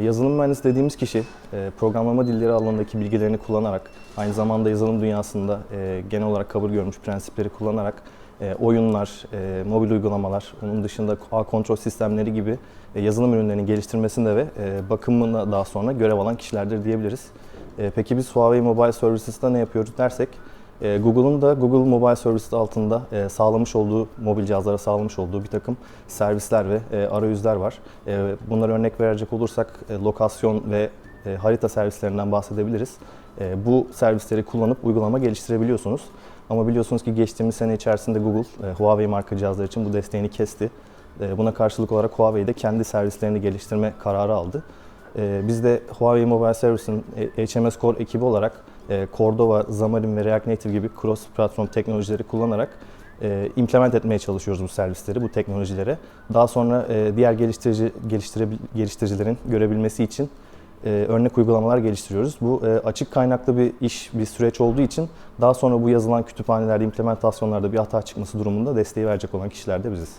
Yazılım mühendisi dediğimiz kişi e, programlama dilleri alanındaki bilgilerini kullanarak, aynı zamanda yazılım dünyasında e, genel olarak kabul görmüş prensipleri kullanarak e, oyunlar, mobil uygulamalar, onun dışında ağ kontrol sistemleri gibi yazılım ürünlerinin geliştirmesinde ve bakımına daha sonra görev alan kişilerdir diyebiliriz. Peki biz Huawei Mobile Services'ta ne yapıyoruz dersek, e, Google'un da Google Mobile Services altında e, sağlamış olduğu, mobil cihazlara sağlamış olduğu bir takım servisler ve e, arayüzler var. Bunlara örnek verecek olursak lokasyon ve harita servislerinden bahsedebiliriz. Bu servisleri kullanıp uygulama geliştirebiliyorsunuz. Ama biliyorsunuz ki geçtiğimiz sene içerisinde Google Huawei marka cihazlar için bu desteğini kesti. Buna karşılık olarak Huawei de kendi servislerini geliştirme kararı aldı. Biz de Huawei Mobile Services'in e, HMS Core ekibi olarak Cordova, Xamarin ve React Native gibi cross platform teknolojileri kullanarak e, implement etmeye çalışıyoruz bu servisleri, bu teknolojilere. Daha sonra e, diğer geliştirici geliştiricilerin görebilmesi için e, örnek uygulamalar geliştiriyoruz. Bu e, açık kaynaklı bir iş, bir süreç olduğu için daha sonra bu yazılan kütüphanelerde, implementasyonlarda bir hata çıkması durumunda desteği verecek olan kişiler de biziz.